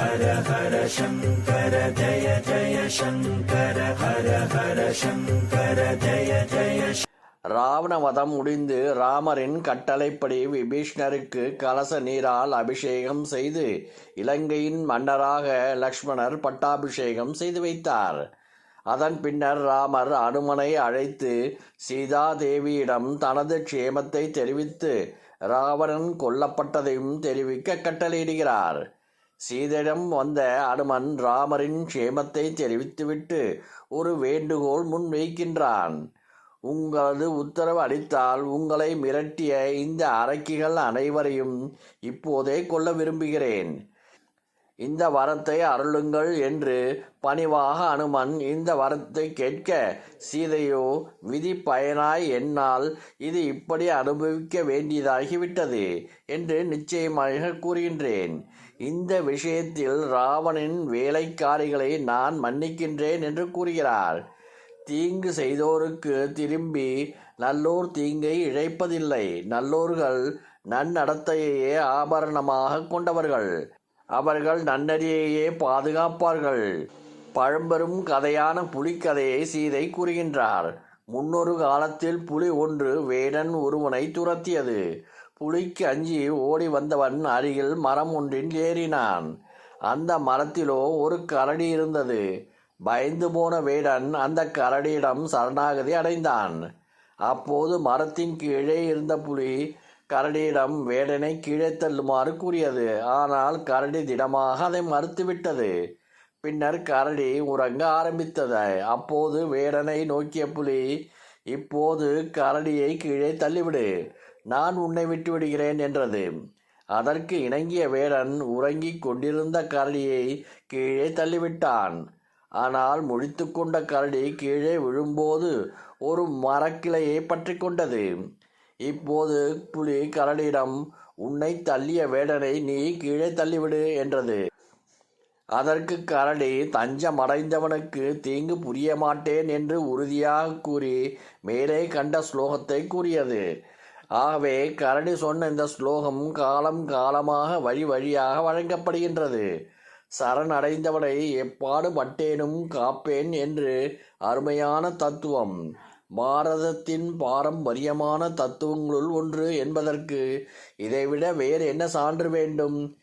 ஹர ஹர சங்கர ஜய ஜய சங்கர ஹர ஹர சங்கர ஜய ஜய ராவணவதம் முடிந்து ராமரின் கட்டளைப்படி விபீஷ்ணருக்கு கலச நீரால் அபிஷேகம் செய்து இலங்கையின் மன்னராக லக்ஷ்மணர் பட்டாபிஷேகம் செய்து வைத்தார். அதன் பின்னர் ராமர் அனுமனை அழைத்து சீதா தேவியிடம் தனது க்ஷேமத்தை தெரிவித்து ராவணன் கொல்லப்பட்டதையும் தெரிவிக்க கட்டளையிடுகிறார். சீதையிடம் வந்த அனுமன் ராமரின் க்ஷேமத்தை தெரிவித்துவிட்டு ஒரு வேண்டுகோள் முன்வைக்கின்றான். உங்களது உத்தரவு அளித்தால் உங்களை மிரட்டிய இந்த அரக்கிகள் அனைவரையும் இப்போதே கொல்ல விரும்புகிறேன். இந்த வரத்தை அருளுங்கள் என்று பணிவாக அனுமன் இந்த வரத்தை கேட்க சீதையோ விதி பயனாய் என்னால் இது இப்படி அனுபவிக்க வேண்டியதாகிவிட்டது என்று நிச்சயமாக கூறுகின்றேன். இந்த விஷயத்தில் ராவணின் வேலைக்காரிகளை நான் மன்னிக்கின்றேன் என்று கூறுகிறார். தீங்கு செய்தோருக்கு திரும்பி நல்லோர் தீங்கை இழைப்பதில்லை. நல்லோர்கள் நன்னடத்தையே ஆபரணமாக கொண்டவர்கள். அவர்கள் நன்னறியையே பாதுகாப்பார்கள். பழம்பெரும் கதையான புலிக்கதையை சீதை கூறுகின்றார். முன்னொரு காலத்தில் புலி ஒன்று வேடன் ஒருவனை துரத்தியது. புலிக்கு அஞ்சி ஓடி வந்தவன் அருகில் மரம் ஒன்றில் ஏறினான். அந்த மரத்திலோ ஒரு கரடி இருந்தது. பயந்து போன வேடன் அந்த கரடியிடம் சரணாகதி அடைந்தான். அப்போது மரத்தின் கீழே இருந்த புலி கரடியிடம் வேடனை கீழே தள்ளுமாறு கூறியது. ஆனால் கரடி திடமாக அதை மறுத்துவிட்டது. பின்னர் கரடி உறங்க ஆரம்பித்தது. அப்போது வேடனை நோக்கிய புலி இப்போது கரடியை கீழே தள்ளிவிடு. நான் உன்னை விட்டு விடுகிறேன் என்றது. அதற்கு இணங்கிய வேடன் உறங்கிக் கொண்டிருந்த கரடியை கீழே தள்ளிவிட்டான். ஆனால் முழித்துக்கொண்ட கரடி கீழே விழும்போது ஒரு மரக்கிளையை பற்றி கொண்டது. இப்போது புலி கரடியிடம் உன்னை தள்ளிய வேடனை நீ கீழே தள்ளிவிடு என்றது. அதற்கு கரடி தஞ்சமடைந்தவனுக்கு தீங்கு புரிய மாட்டேன் என்று உறுதியாக கூறி மேலே கண்ட ஸ்லோகத்தை கூறியது. ஆகவே கரடி சொன்ன இந்த ஸ்லோகம் காலம் காலமாக வழி வழியாக வழங்கப்படுகின்றது. சரணடைந்தவனை எப்பாடுபட்டேனும் காப்பேன் என்று அருமையான தத்துவம். பாரதத்தின் பாரம்பரியமான தத்துவங்களுள் ஒன்று என்பதற்கு இதைவிட வேறு என்ன சான்று வேண்டும்?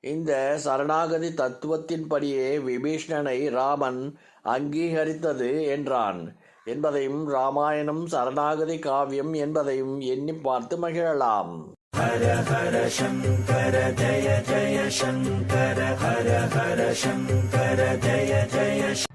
இந்த சரணாகதி தத்துவத்தின்படியே விபீஷ்ணனை ராமன் அங்கீகரித்தது என்றான். என்பதையும் ராமாயணம் சரணாகதி காவியம் என்பதையும் எண்ணி பார்த்து மகிழலாம். ஹர ஹர சங்கர ஜய ஜய சங்கர ஹர ஹர சங்கர ஜய ஜய